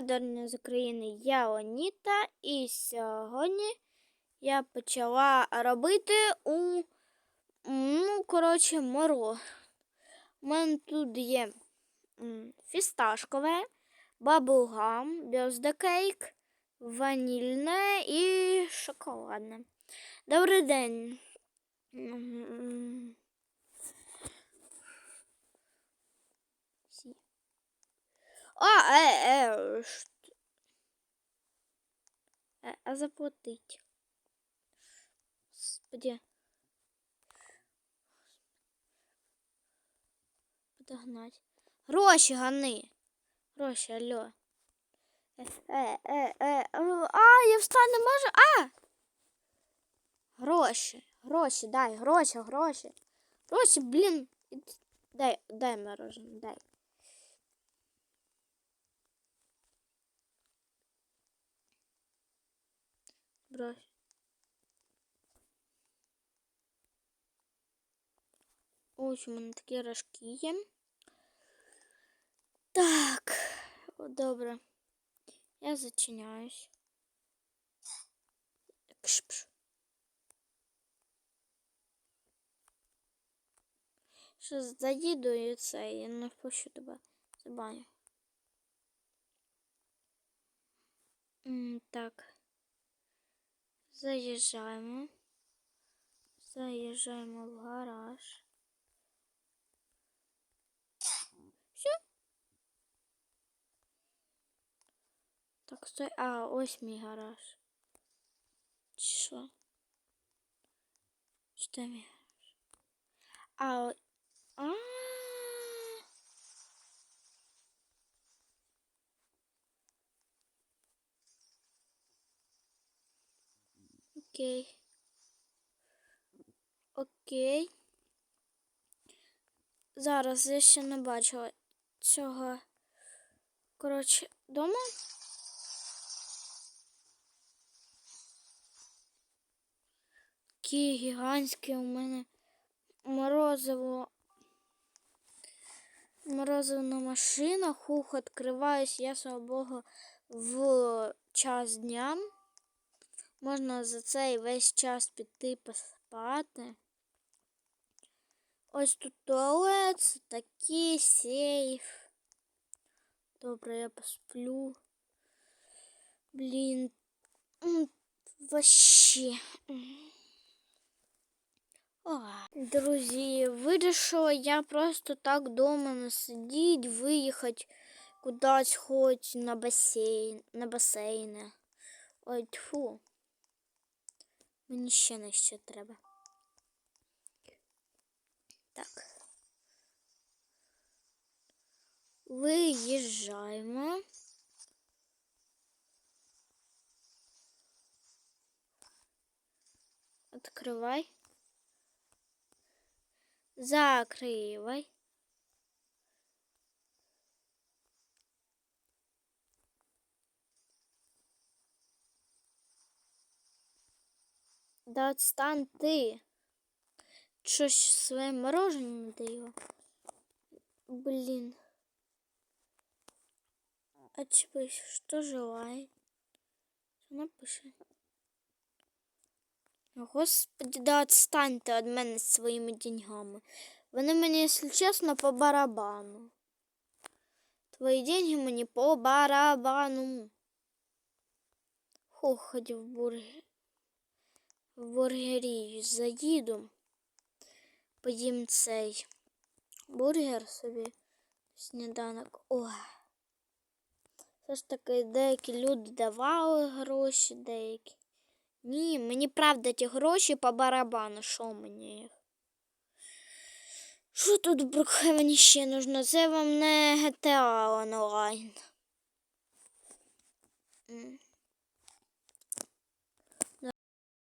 Дорня з України я Оніта, і сьогодні я почала робити у ну, коротше, моро. У мене тут є фісташкове, баблгам, бьоздекейк, ванільне і шоколадне. Добрий день. А, е, е, ш- е, а заплатить. Господи. Подогнать. Гроші гани. Гроші, алло. Е, е, е, е, а, я встати не можу. А! Гроші, гроші, дай, гроші, гроші. Гроші, блін. Дай, дай мороженое, дай. Брось. Ось у мене такі рожки є. Так, о, добре. Я зачиняюсь. Кш-пш. Що заїду і це, і не впущу тебе. Забаню. М, Так. Заїжджаємо. Заїжджаємо в гараж. Все. Так, стой. А, ось мій гараж. Чи Що? Що мій гараж? А. Окей. Окей. Зараз я ще не бачила цього. Коротше, дома. Такі гігантські у мене морозиво. Морозивна машина, хух, відкриваюсь, я слава Богу, в час дня. Можна за цей весь час піти поспати. Ось тут туалет, це такий сейф. Добре, я посплю. Блін. Вообще. О, Друзі, вирішила я просто так дома не сидіть, виїхати кудись хоч на басейн, на басейни. Ой, тьфу. Мені ще на що треба. Так. Виїжджаємо. Открывай. Закрывай. Да отстань ты. Щось своє мороженое не даю. Блин. Очевидно, что желает. Що напише? Господи, да отстаньте від мене з своїми деньгами. Вони мені, якщо чесно, по барабану. Твої деньги мені по барабану. Хух, хоч в бургер. В бургерію заїду. Поїм цей бургер собі. Сніданок. Ой. Все ж таки деякі люди давали гроші, деякі. Ні, мені правда ті гроші по барабану, що мені їх? Що тут в Брукхевені ще нужно? Це вам не GTA онлайн.